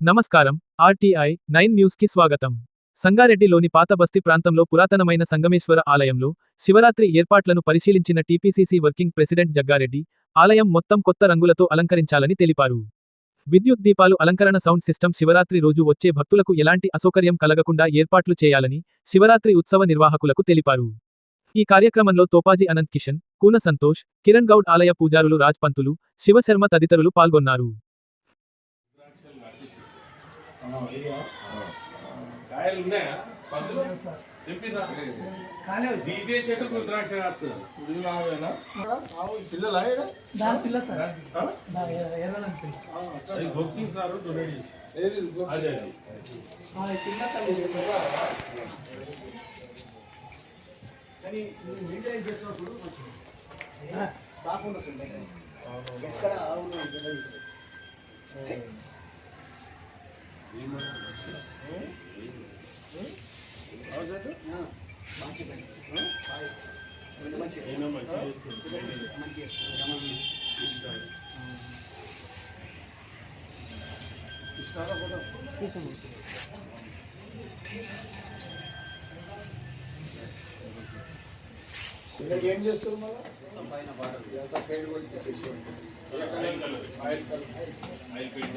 నమస్కారం. RTI nine న్యూస్కి స్వాగతం. సంగారెడ్డిలోని పాత బస్తీ ప్రాంతంలో పురాతనమైన సంగమేశ్వర ఆలయంలో శివరాత్రి ఏర్పాట్లను పరిశీలించిన టీపీసీసీ వర్కింగ్ ప్రెసిడెంట్ జగ్గారెడ్డి ఆలయం మొత్తం కొత్త రంగులతో అలంకరించాలని తెలిపారు. విద్యుత్ దీపాలు అలంకరణ సౌండ్ సిస్టమ్ శివరాత్రి రోజు వచ్చే భక్తులకు ఎలాంటి అసౌకర్యం కలగకుండా ఏర్పాట్లు చేయాలని శివరాత్రి ఉత్సవ నిర్వాహకులకు తెలిపారు. ఈ కార్యక్రమంలో తోపాజీ అనంత్ కిషన్ కూన సంతోష్ కిరణ్ గౌడ్ ఆలయ పూజారులు రాజ్ పంతులు శివశర్మ తదితరులు పాల్గొన్నారు. కాయలు ఉన్నాయా? పందులు? తెప్పిరా? ఇదే చెట్టుకు రుద్రాక్ష కాస్తుంది పిల్లలా బొక్సింగ్ సార్. డొనేట్ చేసి? అదే. కానీ మెయింటైన్ చేసినప్పుడు ఉండదు ఎక్కడ ఆవులు ఏం చేస్తారు మళ్ళా ఇదంతా పెయింట్ కూడా తీసేసి ఉంటుంది. Oil colour. Oil colour. Oil paint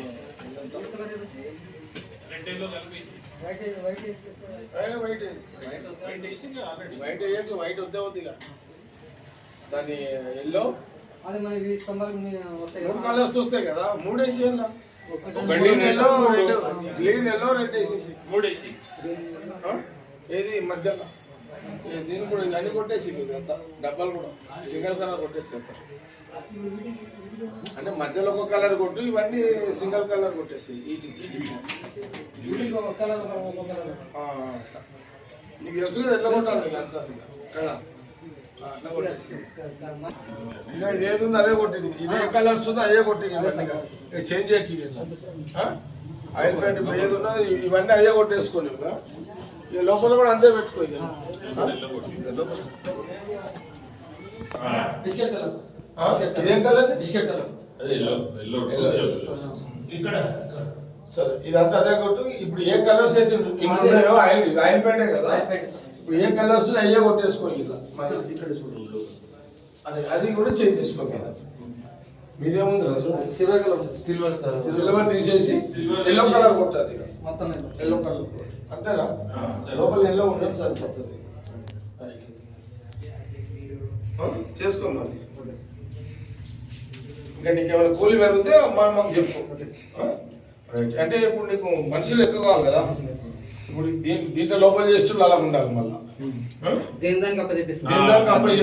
చేసి. రెడ్ ఎల్లో కలిపేసి. వైట్ వైట్ వేసి ఏ, వైట్ వేయి. వైట్ వేసి ఇంకా ఆల్రెడీ. వైట్ వేయకు వైట్ వద్దే వద్దు ఇక దాని ఎల్లో అది మనకి మీద వస్తాయి మూడు కదా. కలర్స్ వస్తాయి కదా మూడు వేసి ఒకటి green red, yellow red. Green yellow red వేసేసి మూడు వేసి. ఆ? ఏది మధ్యలో దీన్ని కూడా ఇక అన్ని కొట్టేసి ఇదంతా డబ్బాలు కూడా సింగిల్ కలర్ కొట్టేసి అంతా అంటే మధ్యలో ఒక కలర్ కొట్టు ఇవన్నీ సింగిల్ కలర్ కొట్టేసి. నీకు తెలుసు ఎట్లా కొట్టాలి? అంతా. ఇక. కదా ఇంకా ఇది ఏది ఉందో అదే కొట్టింది. ఇది ఏ కలర్స్ ఉందో అదే కొట్టింది చేంజ్ చేయకి? ఆయిల్ పెయింట్ ఏది ఉన్నదో ఇవన్నీ అయ్యే కొట్టేసుకొని లోపల కూడా అంతే పెట్టుకో ఇదేం కలర్ బిస్కెట్ కలర్. ఇక్కడ. సరే ఇదంతా అదే కొట్టు. ఇప్పుడు ఏ కలర్స్ అయితే ఉన్నాయో ఆయిల్ ఆయిల్ పెయింటే కదా. ఇప్పుడు ఏ కలర్స్ అయ్యే కొట్టేసుకోండి ఇలా మరి ఇక్కడ చూడు. అది అది కూడా చేంజ్ చేసుకో కదా మీదేముంది silver colour. Silver colour. Silver తీసేసి ఎల్లో కలర్ కొట్టది మొత్తం. ఎల్లో. కలర్ కొట్టు. అంతేనా. లోపల ఎల్లో ఉండడం సరిపోతుంది. ఆ, ఇంకా నీకేమైనా కూలి పెరిగితే మనం మాకు చెప్పు. అంటే ఇప్పుడు నీకు మనుషులు ఎక్కువ కావాలి కదా. ఇప్పుడు దీ- దీంట్లో లోపల చేస్తూ అలా ఉండాలి మళ్ళా. ఆ? దేని దానికి అప్ప దేని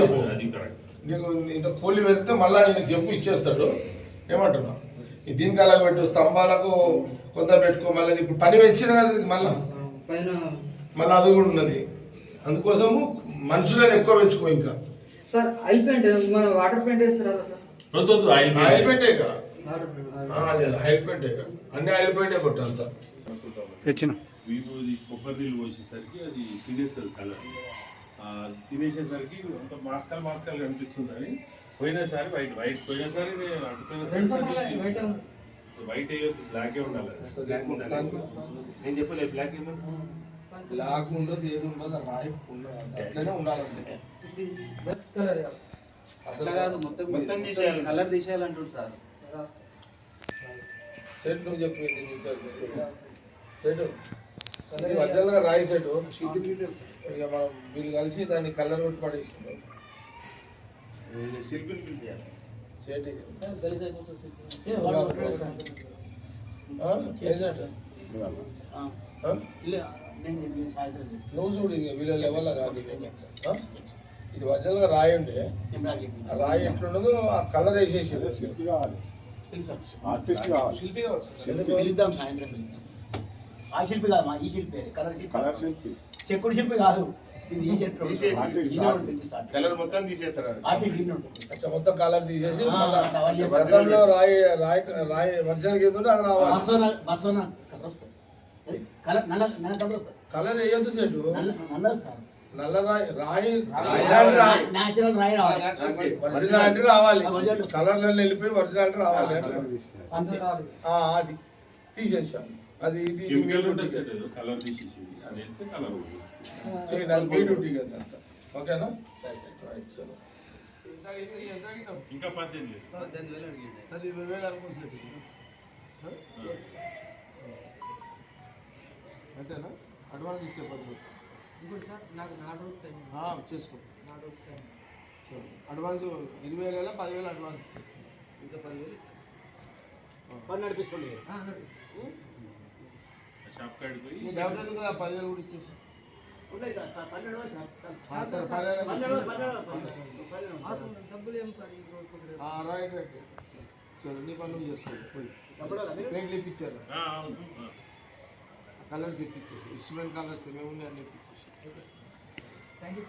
చెప్పు. అది కరెక్ట్ నీకు ఇంత కూలి పెరిగితే మళ్ళీ ఆయనకు చెప్పు ఇచ్చేస్తాడు. ఏమంటున్నా? ఈ దీనికి అలా పెట్టు స్తంభాలకు కొంత పెట్టుకో మళ్ళీ ఇప్పుడు పని పెంచిన కదా నీకు మళ్ళా. పైన మళ్ళీ అది కూడా ఉన్నది. అందుకోసము మనుషులను ఎక్కువ పెంచుకో ఇంకా. సార్ ఆయిల్ పెయింట్ మన వాటర్ పెయింట్ వేస్తారా సార్? వద్దు వద్దు ఆయిల్ ఆయిల్ అదే ఆయిల్ పెయింటే ఇక. అన్ని ఆయిల్ పెయింటే కొట్టు అంతా వీపు కొబ్బరి నీళ్ళు పోసేసరికి అది తినేస్తుంది కలర్ తినేసేసరికి అంత మాస్కల్ మాస్కల్ కనిపిస్తుంది అని పోయినసారి వైట్ వైట్ పోయినసారి నేను అటుపోయినసారి వైట్ వేయొద్దు బ్లాకే ఉండాలి. నేను చెప్పలే బ్లాక్ ఏమో. లాగ్ ఉండదు ఏది ఉండదు రాయి ఉండదు. అట్లనే ఉండాలి అసలు. అసలు కాదు మొత్తం మొత్తం తీసేయాలి. Colour తీసేయాలంటుంది sir. సెట్ నువ్వు చెప్పు సెట్. ఒరిజినల్గా రాయి సెట్. ఇక మనం వీళ్ళు కలిసి దాన్ని కలర్ కొట్టి పడేసిండు. సెట్? నువ్వు చూడు ఇక వీళ్ళ లెవెల్ కాదు? ఇది ఒరిజినల్గా రాయి ఉండే ఆ రాయి ఎట్లుండదో ఆ కలర్ వేసేసి ఆర్టిస్ట్ కావాలి. శిల్పి కావచ్చు ఎందుకు? పిలుద్దాం సాయంత్రం పిలుద్దాం. ఆ శిల్పి కాదు మా ఈ శిల్పి కలర్ కలర్ శిల్పి. చెక్కుడు శిల్పి కాదు. ఇది ఈ కలర్ మొత్తం తీసేస్తారు అచ్చా, మొత్తం కలర్ తీసేసి. వర్షంలో రాయి రాయి రాయి అది రావాలి. కలర్ వేయొద్దు చెట్టు. నల్ల నల్ల నల్ల రాయి రాయి రావాలి. ఒరిజినాలిటీ రావాలి. ఒరిజినల్. కలర్ వెళ్ళిపోయి ఒరిజినాలిటీ రావాలి. అది. తీసేసాం. అది ఇది డ్యూటీ ఉంటుంది కదా. చేయండి అది మీ డ్యూటీ ఓకేనా? రైట్ చలో ఇంకా పద్దెనిమిది అది ఇరవై వేలు అనుకోవచ్చు అంతేనా? అడ్వాన్స్ ఇచ్చే పద్ధతి ఇంకోటి సార్ నాకు నాలుగు రోజులు టైం ఉంది. ఆ, చేసుకో నాలుగు రోజులు టైం చూడు. అడ్వాన్స్ ఇరవై వేల పదివేలు అడ్వాన్స్ ఇచ్చేస్తాను ఇంకా పదివేలు ఇస్తాను పని నడిపిస్తుంది ఆ, అన్నాడు. షాప్ కాడికి పోయి నీ డబ్బులు ఎందుకు కదా పదివేలు కూడా ఇచ్చేసి ఉన్నాయి కదా, పన్నెండు రోజులు సార్. ఆ, సరే పదివేలు పన్నెండు రోజులు, పన్నెండు రోజులు, పన్నెండు రోజులు. అసలు డబ్బులు ఏం సార్ ఈ రోజు కుదిరేది? ఆ, రైట్ రైట్ సరే నీ పని నువ్వు చేసుకో పోయి డబ్బులు కదా మీరు? ప్లేట్లు ఇప్పించారు ఆ, అవును ఆ. కలర్స్ ఇప్పించేసి ఇష్టమైన కలర్స్ ఏమేమి ఉన్నాయి అన్ని ఇప్పించేసి థ్యాంక్ యూ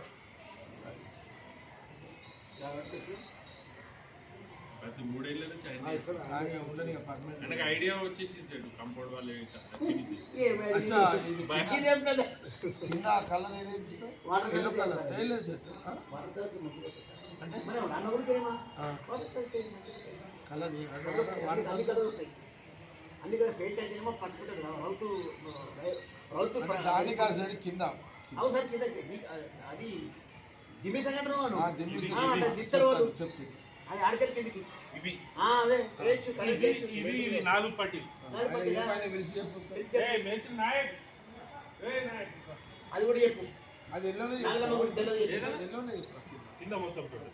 ప్రతి ఆయనకు ఐడియా వచ్చేసి కంపౌండ్ వాళ్ళు అన్ని కూడా పెయింట్ అయితే రౌతు రౌతు దాని కాదు కింద. అది దిమ్మి సంఘటన అది ఆడికెళ్ళి కిందికి ఇవి నాలుగు నాయక్ అది కూడా చెప్పు అది కింద. మొత్తం పెట్టు.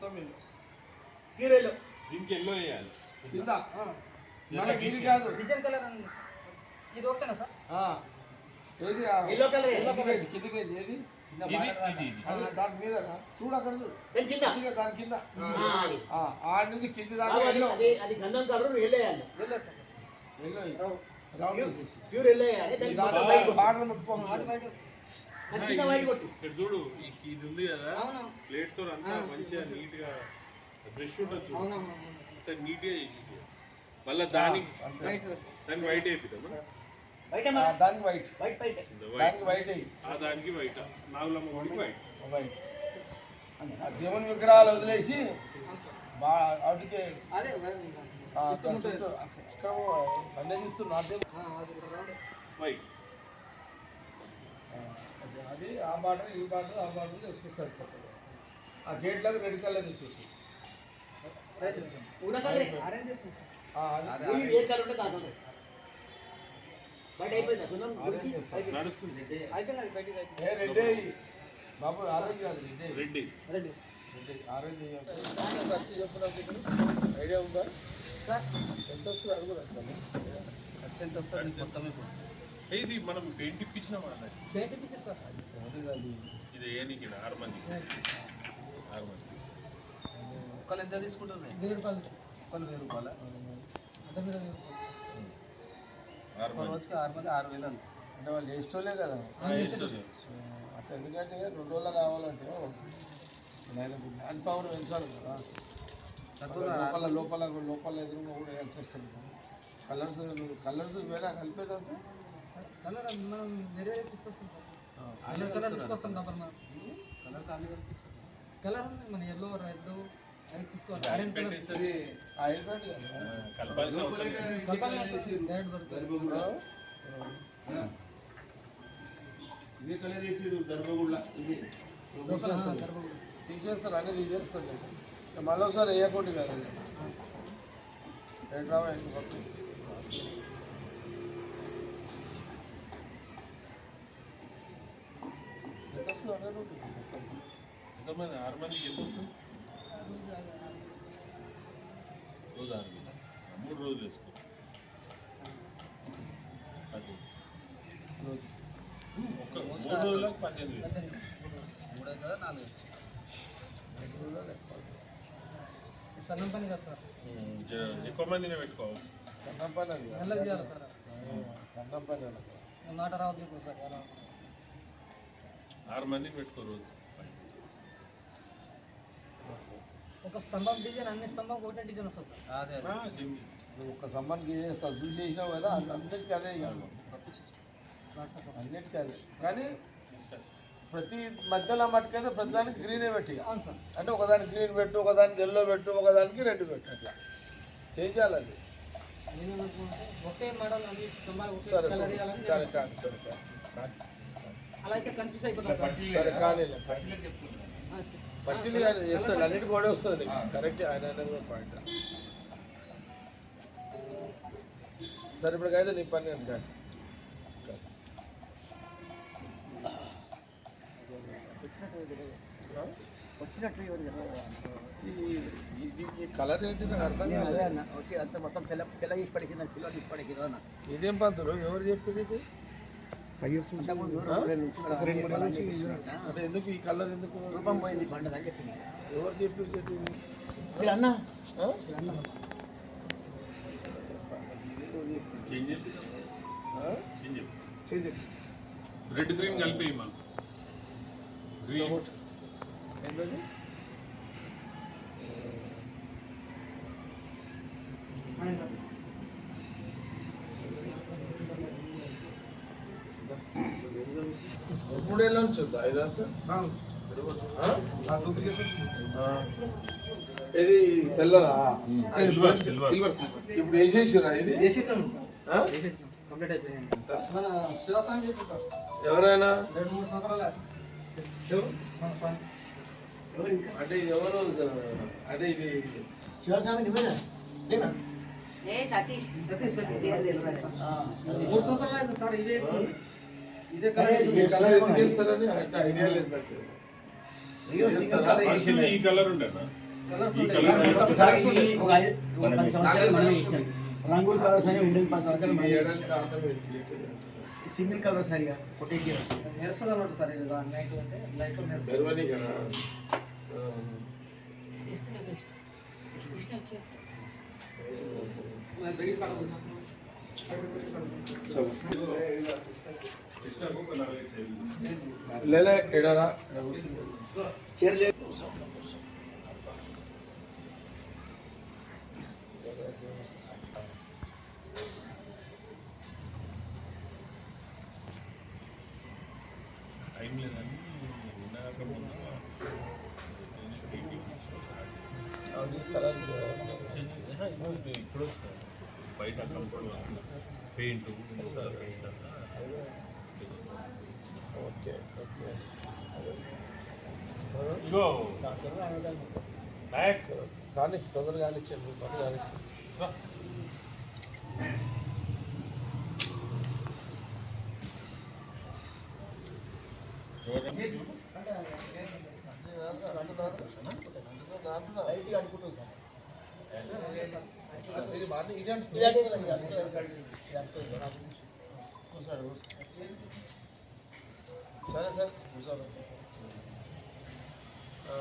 దీనికి ఎల్లో వేయాలి కింద మనకి ఇది కాదు. డిజైన్ కలర్ ఇది ఓకేనా సార్? ఆ, ఏది? ఎల్లో కలర్ కిందికి ఏది? దాని మీద చూడు అక్కడ చూడు. దాని కింద? కిందికి దాని కింద. ఆ, అది. ఆ, ఆ నుంచి కింది దాకా అది గంధం కలర్ నువ్వు వెళ్ళేయాలి. చేసేసి ప్యూర్ వెళ్ళేయాలి. బార్డర్ ఇక్కడ చూడు ఇది ఉంది కదా. అవును ప్లేట్తో అంతా మంచిగా నీట్గా బ్రష్ ఉంటుంది అంత నీట్గా చేసి మళ్ళీ దానికి దానికి వైట్ ఆ, దానికి వైట్ వైట్ వైట్ దానికి వైట్ దానికి వైట్ నాగులమ్మ గుడికి వైట్ దేవుని విగ్రహాలు వదిలేసి వాటికి వైట్ అదే. అది ఆ బార్డర్ ఈ బార్డర్ ఆ బార్డర్ వేసుకొస్తే సరిపోతుంది. ఆ గేట్లకు రెడ్ కలర్ ఊరి ఏ కలర్ ఉంటే దాకా బయట అయిపోయిందా సున్నం ఊరికి చేస్తాం. నడుస్తుంది. బయటికి అయిపోయింది బాబు ఆరెంజ్ కాదు రెడ్డి. రెడీ రెడ్ అయ్యి ఆరెంజ్ అయ్యి ఖర్చు చెప్పినప్పుడు ఐడియా ఉందా? సార్. ఎంత వస్తుంది అది కూడా వస్తుంది ఖర్చు ఎంత వస్తుంది మొత్తం ఇప్పుడు. ఏ, ఇది మనం పెయింట్ ఇప్పించినాం అన్నది? సార్. ఇది ఆరు మంది. ఆరు మంది. ఒక్కళ్ళు ఎంత తీసుకుంటుంది వెయ్యి రూపాయలు. ఒక్కళ్ళు వెయ్యి రూపాయల? అంటే మీరు వెయ్యి రూపాయలు ఆరు మంది రోజుకి ఆరు మంది ఆరు వేలు అంట. అంటే వాళ్ళు చేసేటోళ్ళే కదా. అట్లా ఎందుకంటే రెండు రోజులు కావాలంటే మ్యాన్ పవర్ పెంచాలి కదా. లోపల లోపల లోపల ఎదురుగా కూడా వేయాల్సి వస్తుంది కలర్స్ కలర్స్ వేరే కలిపేదంతా కలర్ మనం వేరే తీసుకొస్తాం కలర్ తీసుకొస్తాం కలర్స్ అన్ని కల్పిస్తాం. కలర్ ఉంది మన ఎల్లో రెడ్ ఇది ఇదే కలర్ వేసారు గర్భగుళ్ళ ఇది తీసేస్తారు అన్నీ తీసేస్తారు నేను. మళ్ళీ ఒకసారి వేయకూడదు కదా అది. రావా పక్కన. ఎంత వస్తుంది అదే ఆరు మందికి ఎంత వస్తుంది రోజు ఆరు వేలు. మూడు రోజులు వేసుకో. అది రోజు. ఒక మూడు రోజులకు పద్దెనిమిది వేలు. మూడే కదా నాలుగు ఐదు రోజులు ఎక్కువ. సన్నం పని కదా సార్? ఎక్కువ మందినే పెట్టుకోవాలి. సన్నం పని అది నెలకు చేయాలి సార్. సన్నం పని. మాట రావద్దు సార్ ఎలా? ఆరు మందిని పెట్టుకో రోజు. ఒక స్తంభం డిజైన్ అన్ని స్తంభం ఒకటే డిజైన్ వస్తుంది సార్. అదే. నువ్వు ఒక్క సమ్మన్ చేస్తావు చూసి చేసినావు కదా అందరికీ అదే అన్నిటికీ అదే. కానీ. ప్రతి మధ్యలో మట్టుకైతే ప్రతిదానికి గ్రీనే పెట్టి ఇక. అవును సార్. అంటే ఒకదానికి గ్రీన్ పెట్టు ఒకదానికి ఎల్లో పెట్టు ఒకదానికి రెడ్ పెట్టు అట్లా. చేంజ్ చేయాలి అది. ఒకే మోడల్ అన్ని స్తంభాలు ఒకే సరే సరే. కానీ సరే. అలా అయితే కన్ఫ్యూజ్ అయిపోతాం సార్. కానీ చేస్తాడు అన్నిటి కూడా వస్తుంది. కరెక్ట్ ఆయన అనేది కూడా పాయింట్ సరే ఇప్పుడు అయితే నీ పని కానీ. ఈ- కలర్ ఏంటి నాకు అర్థం కాదు మొత్తం తెల్ల తెల్ల సిల్వర్ అన్న. ఇదేం పంతులు? ఎవరు చెప్పింది ఇది? చేపిస్తున్నట్ట. అంటే ఎందుకు ఈ కలర్ ఎందుకు? రూపం పోయింది పండుగ అని చెప్పింది ఎవరు వీళ్ళు అన్న? అన్న. చెప్పి ఆ? చేంజ్ చెప్పి చేయి. రెడ్ గ్రీన్ కలిపి మనం గ్రీన్ ఉందా ఇదంతా. ఇది తెల్లదా? Silver silver. ఇప్పుడు వేసేసిరా ఇది? చేసేసాం ఆ? చేసేసాం కంప్లీట్ అయిపోయింది. ఎంత? మన శివస్వామి చెప్పేసాం ఎవరైనా? రెండు మూడు సంవత్సరాల. మన స్వామి. అంటే ఇది ఎవరు అంటే ఇది శివస్వామి ఏ సతీష్. సతీష్. మూడు సంవత్సరాలు సార్ ఇదే ఇదే అరే, ఈ కలర్ కలర్ ఎందుకు వేస్తారని అంటే ఐడియా లేదు నాకు ఇదిగో సింగిల్ చేస్తారా? కలర్ ఫస్ట్ వేసి- ఈ కలర్ ఉండేనా కలర్స్ ఈ ఉంటాయి. కలర్ ఒకసారి ఈ ఒక ఐదు- ఒక పది సంవత్సరాలు మనమే ఇచ్చాం. రంగుల కలర్స్ అని ఉండేది పది సంవత్సరాలు ఈ మనమే ఏడాది కారణం ఏంటి? ఈ సింగిల్ కలర్ సరిగా కొట్టేసి మెరుస్తుంది అనమాట సార్ ఇది నైట్ అంటే లైట్ మెరుస్తుంది మెరవని కదా ఆ. ఇస్తున్నా కృష్ణ. కృష్ణ వచ్చే. మన బిడి కలర్ ఉంది. చలో లేలే ఎడరా? చీరలే టైం లేదని ఉండక ముందు ఇప్పుడు బయట కంపౌండ్ పెయింట్ ఓకే ఓకే. ఇగో. బ్యాక్ కానీ తొందరగా కానిచ్చాను పని కానిచ్చాను ఇది బాగా ఇది సరే. సార్ కూర్చోండి ఆ.